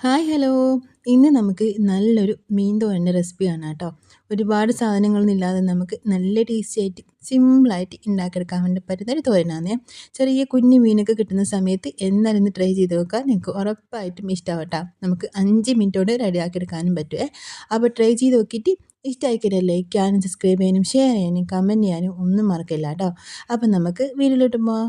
Hi hello ഇന്ന് നമുക്ക് നല്ലൊരു മീൻ തോരന്റെ റെസിപ്പിയാണ് കേട്ടോ. ഒരുപാട് സാധനങ്ങളൊന്നും ഇല്ലാതെ നമുക്ക് നല്ല ടേസ്റ്റി ആയിട്ട് സിമ്പിളായിട്ട് ഉണ്ടാക്കിയെടുക്കാൻ വേണ്ടി പറ്റുന്ന ഒരു തോരനാണ് ചെറിയ കുഞ്ഞു മീനൊക്കെ കിട്ടുന്ന സമയത്ത് എന്നാലും ഒന്ന് ട്രൈ ചെയ്ത് നോക്കാം. നിങ്ങൾക്ക് ഉറപ്പായിട്ടും ഇഷ്ടാവട്ടോ. നമുക്ക് അഞ്ച് മിനിറ്റോടെ റെഡിയാക്കിയെടുക്കാനും പറ്റുമേ അപ്പോൾ ട്രൈ ചെയ്ത് നോക്കിയിട്ട് ഇഷ്ടമായിക്കില്ല ലൈക്ക് ചെയ്യാനും സബ്സ്ക്രൈബ് ചെയ്യാനും ഷെയർ ചെയ്യാനും കമന്റ് ചെയ്യാനും ഒന്നും മറക്കില്ല കേട്ടോ. അപ്പം നമുക്ക് വീട്ടിലോട്ട് പോവാം.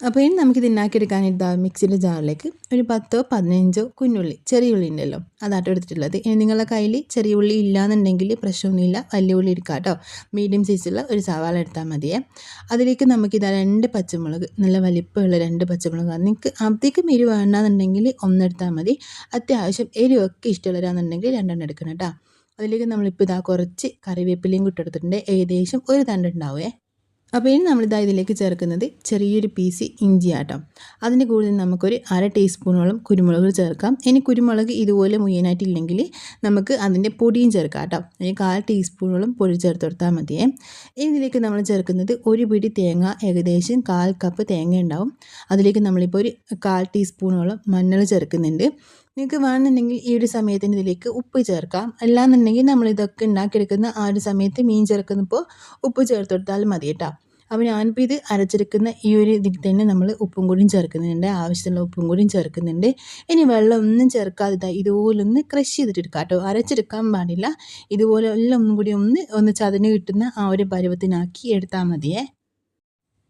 അപ്പോൾ ഇനി നമുക്കിത് ഉണ്ടാക്കിയെടുക്കാനായിട്ട് ഇതാ മിക്സിയുടെ ജാറിലേക്ക് ഒരു പത്തോ പതിനഞ്ചോ കുഞ്ഞുള്ളി ചെറിയ ഉള്ളി ഉണ്ടല്ലോ അതാട്ടോ എടുത്തിട്ടുള്ളത്. ഇനി നിങ്ങളുടെ കയ്യിൽ ചെറിയ ഉള്ളി ഇല്ലയെന്നുണ്ടെങ്കിൽ പ്രശ്നമൊന്നുമില്ല വലിയ ഉള്ളി എടുക്കാം കേട്ടോ മീഡിയം സൈസുള്ള ഒരു സവാള എടുത്താൽ മതിയേ. അതിലേക്ക് നമുക്കിതാ രണ്ട് പച്ചമുളക് നല്ല വലിപ്പമുള്ള രണ്ട് പച്ചമുളക് നിങ്ങൾക്ക് അധികം എരിവ് വേണ്ടെന്നുണ്ടെങ്കിൽ ഒന്നെടുത്താൽ മതി. അത്യാവശ്യം എരിവൊക്കെ ഇഷ്ടമുള്ളവരാണെന്നുണ്ടെങ്കിൽ രണ്ടെണ്ണം എടുക്കണം കേട്ടോ. അതിലേക്ക് നമ്മളിപ്പോൾ ഇതാ കുറച്ച് കറിവേപ്പിലയും കൂട്ടെടുത്തിട്ടുണ്ട് ഏകദേശം ഒരു തണ്ടുണ്ടാവേ അപ്പോൾ ഇനി നമ്മളിതാ ഇതിലേക്ക് ചേർക്കുന്നത് ചെറിയൊരു പീസ് ഇഞ്ചി ആട്ടം അതിന്റെ കൂടുതൽ നമുക്കൊരു അര ടീസ്പൂണോളം കുരുമുളക് ചേർക്കാം. ഇനി കുരുമുളക് ഇതുപോലെ മുയ്യനായിട്ടില്ലെങ്കിൽ നമുക്ക് അതിന്റെ പൊടിയും ചേർക്കാം കേട്ടോ ഇനി കാൽ ടീസ്പൂണോളം പൊടി ചേർത്ത് കൊടുത്താൽ മതിയേ. ഇതിലേക്ക് നമ്മൾ ചേർക്കുന്നത് ഒരു പിടി തേങ്ങ ഏകദേശം കാൽ കപ്പ് തേങ്ങ ഉണ്ടാവും. അതിലേക്ക് നമ്മളിപ്പോൾ ഒരു കാൽ ടീസ്പൂണോളം മഞ്ഞൾ ചേർക്കുന്നുണ്ട്. നിങ്ങൾക്ക് വേണമെന്നുണ്ടെങ്കിൽ ഈ ഒരു സമയത്തിന് ഇതിലേക്ക് ഉപ്പ് ചേർക്കാം. അല്ലാന്നുണ്ടെങ്കിൽ നമ്മൾ ഇതൊക്കെ ഉണ്ടാക്കിയെടുക്കുന്ന ആ ഒരു സമയത്ത് മീൻ ചേർക്കുന്നപ്പോൾ ഉപ്പ് ചേർത്ത് കൊടുത്താൽ മതി കേട്ടോ. അപ്പോൾ ഞാനിപ്പോൾ ഇത് അരച്ചെടുക്കുന്ന ഈ ഒരു ഇതിൽ തന്നെ നമ്മൾ ഉപ്പും കൂടിയും ചേർക്കുന്നുണ്ട്. ആവശ്യത്തിനുള്ള ഉപ്പും കൂടിയും ചേർക്കുന്നുണ്ട്. ഇനി വെള്ളം ഒന്നും ചേർക്കാതെ ഇതുപോലെ ഒന്ന് ക്രഷ് ചെയ്തിട്ടെടുക്കാം കേട്ടോ. അരച്ചെടുക്കാൻ പാടില്ല. ഇതുപോലെ എല്ലാം ഒന്നും കൂടി ഒന്ന് ഒന്ന് ചതഞ്ഞ് കിട്ടുന്ന ആ ഒരു പരുവത്തിനാക്കി എടുത്താൽ മതിയേ.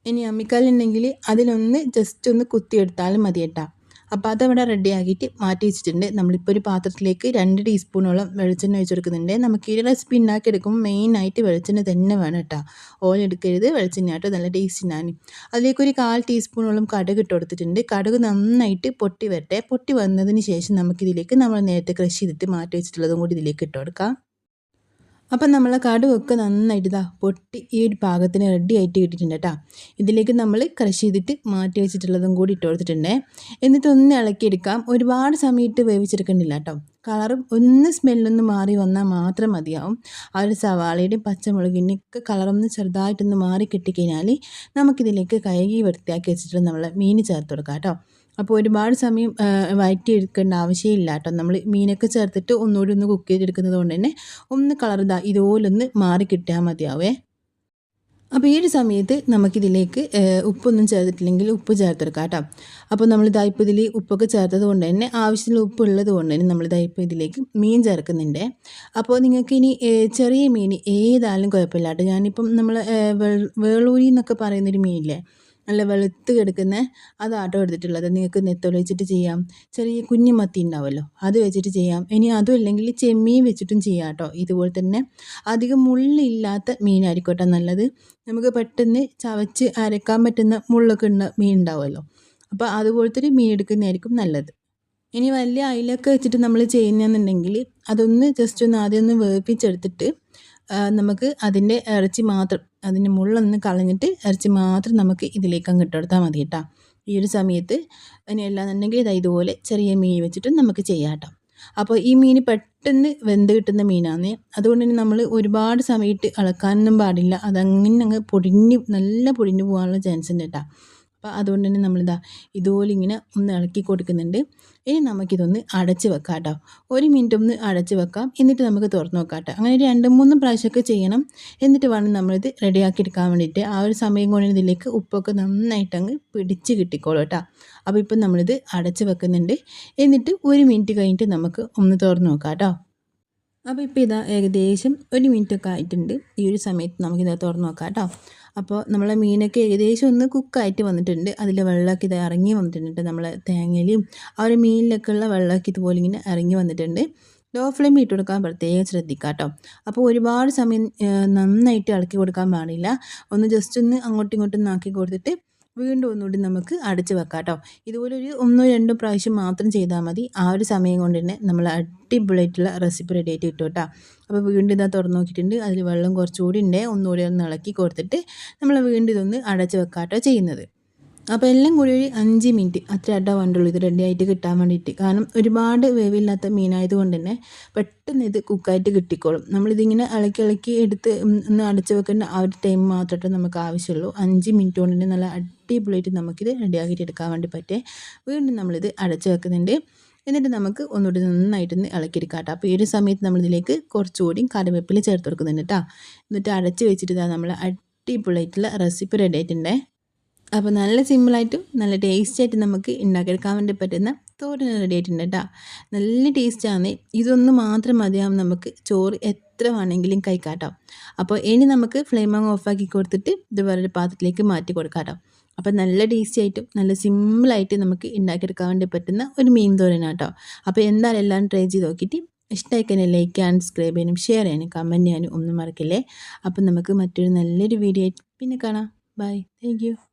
ഇനി അമ്മിക്കാലുണ്ടെങ്കിൽ അതിലൊന്ന് ജസ്റ്റ് ഒന്ന് കുത്തിയെടുത്താലും മതി കേട്ടോ. അപ്പോൾ അതവിടെ റെഡി ആക്കിയിട്ട് മാറ്റി വെച്ചിട്ടുണ്ട്. നമ്മളിപ്പോൾ ഒരു പാത്രത്തിലേക്ക് രണ്ട് ടീസ്പൂണോളം വെളിച്ചെണ്ണ ഒഴിച്ച് കൊടുക്കുന്നുണ്ട് നമുക്ക് ഈ റെസിപ്പി ഉണ്ടാക്കിയെടുക്കുമ്പോൾ മെയിനായിട്ട് വെളിച്ചെണ്ണ തന്നെ വേണം കേട്ടോ. ഓയിൽ എടുക്കരുത് വെളിച്ചെണ്ണ ആയിട്ട് നല്ല ടേസ്റ്റ് ഉണ്ടാകും അതിലേക്ക് ഒരു കാൽ ടീസ്പൂണോളം കടുക് ഇട്ട് കൊടുത്തിട്ടുണ്ട്. കടുക് നന്നായിട്ട് പൊട്ടി വരട്ടെ. പൊട്ടി വന്നതിന് ശേഷം നമുക്കിതിലേക്ക് നമ്മൾ നേരത്തെ ക്രഷ് ചെയ്തിട്ട് മാറ്റി വെച്ചിട്ടുള്ളതും കൂടി ഇതിലേക്ക് ഇട്ട് കൊടുക്കാം. അപ്പം നമ്മളെ കടുവൊക്കെ നന്നായിട്ട് ഇതാ പൊട്ടി ഈ ഒരു പാകത്തിന് റെഡി ആയിട്ട് കിട്ടിയിട്ടുണ്ട് കേട്ടോ ഇതിലേക്ക് നമ്മൾ ക്രഷ് ചെയ്തിട്ട് മാറ്റി വെച്ചിട്ടുള്ളതും കൂടി ഇട്ട് കൊടുത്തിട്ടുണ്ട്. എന്നിട്ട് ഒന്ന് ഇളക്കിയെടുക്കാം. ഒരുപാട് സമയത്ത് വേവിച്ചെടുക്കണ്ടില്ല കേട്ടോ കളറും ഒന്ന് സ്മെല്ലൊന്ന് മാറി വന്നാൽ മാത്രം മതിയാവും. ആ ഒരു സവാളയുടെയും പച്ചമുളകിന്റെയൊക്കെ കളറൊന്ന് ചെറുതായിട്ടൊന്ന് മാറി കിട്ടിക്കഴിഞ്ഞാൽ നമുക്കിതിലേക്ക് കഴുകി വൃത്തിയാക്കി വെച്ചിട്ട് നമ്മൾ മീൻ ചേർത്ത് കൊടുക്കാം കേട്ടോ അപ്പോൾ ഒരുപാട് സമയം വഴറ്റിയെടുക്കേണ്ട ആവശ്യമില്ല കേട്ടോ. നമ്മൾ മീനൊക്കെ ചേർത്തിട്ട് ഒന്നുകൂടി ഒന്ന് കുക്ക് ചെയ്തെടുക്കുന്നത് കൊണ്ട് തന്നെ ഒന്ന് കളർ ഇതാ ഇതുപോലൊന്ന് മാറി കിട്ടിയാൽ മതിയാവേ. അപ്പോൾ ഈ ഒരു സമയത്ത് നമുക്കിതിലേക്ക് ഉപ്പൊന്നും ചേർത്തിട്ടില്ലെങ്കിൽ ഉപ്പ് ചേർത്തെടുക്കാം കേട്ടോ. അപ്പോൾ നമ്മൾ ഇതായിപ്പോൾ ഇതിൽ ഉപ്പൊക്കെ ചേർത്തത് കൊണ്ട് തന്നെ ആവശ്യത്തിനുള്ള ഉപ്പ് ഉള്ളത് കൊണ്ട് തന്നെ നമ്മൾ ഇതായിപ്പോൾ ഇതിലേക്ക് മീൻ ചേർക്കുന്നുണ്ട്. അപ്പോൾ നിങ്ങൾക്ക് ഇനി ചെറിയ മീൻ ഏതായാലും കുഴപ്പമില്ല കേട്ടോ. ഞാനിപ്പം നമ്മൾ വേളൂരി എന്നൊക്കെ പറയുന്നൊരു മീനില്ലേ നല്ല വെളുത്ത് കിടക്കുന്ന അതാട്ടോ എടുത്തിട്ടുള്ളത്. നിങ്ങൾക്ക് നെത്തോലി വെച്ചിട്ട് ചെയ്യാം. ചെറിയ കുഞ്ഞു മത്തി ഉണ്ടാവുമല്ലോ അത് വെച്ചിട്ട് ചെയ്യാം. ഇനി അതും ഇല്ലെങ്കിൽ ചെമ്മീൻ വെച്ചിട്ടും ചെയ്യാം കേട്ടോ. ഇതുപോലെ തന്നെ അധികം മുള്ളില്ലാത്ത മീനായിരിക്കട്ടെ നല്ലത്. നമുക്ക് പെട്ടെന്ന് ചവച്ച് അരക്കാൻ പറ്റുന്ന മുള്ളൊക്കെ ഉള്ള മീൻ ഉണ്ടാവുമല്ലോ. അപ്പോൾ അതുപോലത്തെ ഒരു മീൻ എടുക്കുന്നതായിരിക്കും നല്ലത്. ഇനി വലിയ അയിലൊക്കെ വെച്ചിട്ട് നമ്മൾ ചെയ്യുന്നതെന്നുണ്ടെങ്കിൽ അതൊന്ന് ജസ്റ്റ് ഒന്ന് ആദ്യം ഒന്ന് വേവിപ്പിച്ചെടുത്തിട്ട് നമുക്ക് അതിന്റെ ഇറച്ചി മാത്രം അതിന്റെ മുള്ളൊന്ന് കളഞ്ഞിട്ട് ഇറച്ചി മാത്രം നമുക്ക് ഇതിലേക്ക് അങ്ങ് ഇട്ടെടുത്താൽ മതി കേട്ടോ. ഈ ഒരു സമയത്ത് അതിനെല്ലാന്നുണ്ടെങ്കിൽ ഇതാ ഇതുപോലെ ചെറിയ മീൻ വെച്ചിട്ട് നമുക്ക് ചെയ്യാം കേട്ടോ. അപ്പോൾ ഈ മീൻ പെട്ടെന്ന് വെന്ത് കിട്ടുന്ന മീനാണ് അതുകൊണ്ട് തന്നെ നമ്മൾ ഒരുപാട് സമയത്ത് ഇളക്കാനൊന്നും പാടില്ല. അതങ്ങനെ അങ്ങ് പൊടിഞ്ഞ് നല്ല പൊടിഞ്ഞു പോകാനുള്ള ചാൻസ് ഉണ്ട് കേട്ടോ. അപ്പോൾ അതുകൊണ്ട് തന്നെ നമ്മളിതാ ഇതുപോലെ ഇങ്ങനെ ഒന്ന് ഇളക്കി കൊടുക്കുന്നുണ്ട്. ഇനി നമുക്കിതൊന്ന് അടച്ച് വെക്കാം കേട്ടോ ഒരു മിനിറ്റ് ഒന്ന് അടച്ച് വെക്കാം. എന്നിട്ട് നമുക്ക് തുറന്ന് നോക്കാം കേട്ടോ അങ്ങനെ രണ്ട് മൂന്ന് പ്രാവശ്യമൊക്കെ ചെയ്യണം. എന്നിട്ട് വേണം നമ്മളിത് റെഡിയാക്കി എടുക്കാൻ വേണ്ടിയിട്ട്. ആ ഒരു സമയം കൊണ്ട് ഇതിലേക്ക് ഉപ്പൊക്കെ നന്നായിട്ട് അങ്ങ് പിടിച്ച് കിട്ടിക്കോളൂ കേട്ടോ അപ്പോൾ ഇപ്പം നമ്മളിത് അടച്ച് വെക്കുന്നുണ്ട്. എന്നിട്ട് ഒരു മിനിറ്റ് കഴിഞ്ഞിട്ട് നമുക്ക് ഒന്ന് തുറന്ന് നോക്കാം കേട്ടോ അപ്പോൾ ഇപ്പോൾ ഇതാ ഏകദേശം ഒരു മിനിറ്റ് മിനിറ്റൊക്കെ ആയിട്ടുണ്ട്. ഈ ഒരു സമയത്ത് നമുക്കിത് തുറന്ന് നോക്കാം കേട്ടോ. അപ്പോൾ നമ്മളെ മീനൊക്കെ ഏകദേശം ഒന്ന് കുക്കായിട്ട് വന്നിട്ടുണ്ട്. അതിൽ വെള്ളമൊക്കെ ഇത് ഇറങ്ങി വന്നിട്ടുണ്ട് നമ്മളെ തേങ്ങയിലും. ആ ഒരു മീനിലൊക്കെ ഉള്ള വെള്ളമൊക്കെ ഇതുപോലെ ഇങ്ങനെ ഇറങ്ങി വന്നിട്ടുണ്ട്. ലോ ഫ്ലെയിം ഇട്ട് കൊടുക്കാൻ പ്രത്യേകം ശ്രദ്ധിക്കുക കേട്ടോ. അപ്പോൾ ഒരുപാട് സമയം നന്നായിട്ട് ഇളക്കി കൊടുക്കാൻ പാടില്ല. ഒന്ന് ജസ്റ്റ് ഒന്ന് അങ്ങോട്ടും ഇങ്ങോട്ടും നാക്കി കൊടുത്തിട്ട് വീണ്ടും ഒന്നുകൂടി നമുക്ക് അടച്ചു വെക്കാം കേട്ടോ ഇതുപോലെ ഒരു ഒന്നോ രണ്ടോ പ്രാവശ്യം മാത്രം ചെയ്താൽ മതി. ആ ഒരു സമയം കൊണ്ട് തന്നെ നമ്മൾ അടിപൊളിയായിട്ടുള്ള റെസിപ്പി റെഡി ആയിട്ട് കിട്ടും കേട്ടോ. അപ്പോൾ വീണ്ടും ഇതാ തുറന്ന് നോക്കിയിട്ടുണ്ട്. അതിൽ വെള്ളം കുറച്ചുകൂടി ഉണ്ട്. ഒന്നുകൂടി ഒന്ന് ഇളക്കി കൊടുത്തിട്ട് നമ്മൾ വീണ്ടും ഇതൊന്ന് അടച്ചു വെക്കാം കേട്ടോ ചെയ്യുന്നത്. അപ്പോൾ എല്ലാം കൂടി ഒരു അഞ്ച് മിനിറ്റ് അത്ര അഡ വേണ്ടുള്ളൂ. ഇത് റെഡി ആയിട്ട് കിട്ടാൻ വേണ്ടിയിട്ട്. കാരണം ഒരുപാട് വേവില്ലാത്ത മീനായത് കൊണ്ട് തന്നെ പെട്ടെന്ന് ഇത് കുക്കായിട്ട് കിട്ടിക്കോളും. നമ്മളിതിങ്ങനെ ഇളക്കി ഇളക്കി എടുത്ത് ഒന്ന് അടച്ചു വെക്കേണ്ട ആ ഒരു ടൈം മാത്രമേ നമുക്ക് ആവശ്യമുള്ളൂ. അഞ്ച് മിനിറ്റ് കൊണ്ട് തന്നെ നല്ല അടിപൊളിയായിട്ട് നമുക്കിത് റെഡിയാക്കിയിട്ട് എടുക്കാൻ വേണ്ടി പറ്റേ വീണ്ടും നമ്മളിത് അടച്ചു വെക്കുന്നുണ്ട്. എന്നിട്ട് നമുക്ക് ഒന്നുകൂടി നന്നായിട്ടൊന്ന് ഇളക്കിയെടുക്കാം കേട്ടോ അപ്പോൾ ഈ ഒരു സമയത്ത് നമ്മളിതിലേക്ക് കുറച്ചുകൂടി കറിവേപ്പില ചേർത്ത് കൊടുക്കുന്നുണ്ട് കേട്ടോ എന്നിട്ട് അടച്ച് വെച്ചിട്ട് ഇതാ നമ്മൾ അടിപൊളിയായിട്ടുള്ള റെസിപ്പി റെഡി ആയിട്ടുണ്ടേ. അപ്പോൾ നല്ല സിമ്പിളായിട്ടും നല്ല ടേസ്റ്റി ആയിട്ട് നമുക്ക് ഉണ്ടാക്കിയെടുക്കാൻ വേണ്ടി പറ്റുന്ന തോരൻ റെഡി ആയിട്ടുണ്ട് കേട്ടോ നല്ല ടേസ്റ്റാണ് ഇതൊന്ന് മാത്രം മതിയാവും നമുക്ക് ചോറ് എത്ര വേണമെങ്കിലും കഴിക്കാട്ടോ കേട്ടോ അപ്പോൾ ഇനി നമുക്ക് ഫ്ലെയിം അങ്ങ് ഓഫാക്കി കൊടുത്തിട്ട് ഇത് വേറൊരു പാത്രത്തിലേക്ക് മാറ്റി കൊടുക്കാം കേട്ടോ അപ്പോൾ നല്ല ടേസ്റ്റി ആയിട്ടും നല്ല സിമ്പിളായിട്ട് നമുക്ക് ഉണ്ടാക്കിയെടുക്കാൻ വേണ്ടി പറ്റുന്ന ഒരു മീൻ തോരനാണ് കേട്ടോ അപ്പോൾ എന്തായാലും എല്ലാം ട്രൈ ചെയ്ത് നോക്കിയിട്ട് ഇഷ്ടമായി ലൈക്ക് ചെയ്യാനും സബ്സ്ക്രൈബ് ചെയ്യാനും ഷെയർ ചെയ്യാനും കമന്റ് ചെയ്യാനും ഒന്നും മറക്കില്ലേ. അപ്പം നമുക്ക് മറ്റൊരു നല്ലൊരു വീഡിയോ ആയിട്ട് പിന്നെ കാണാം. Bye thank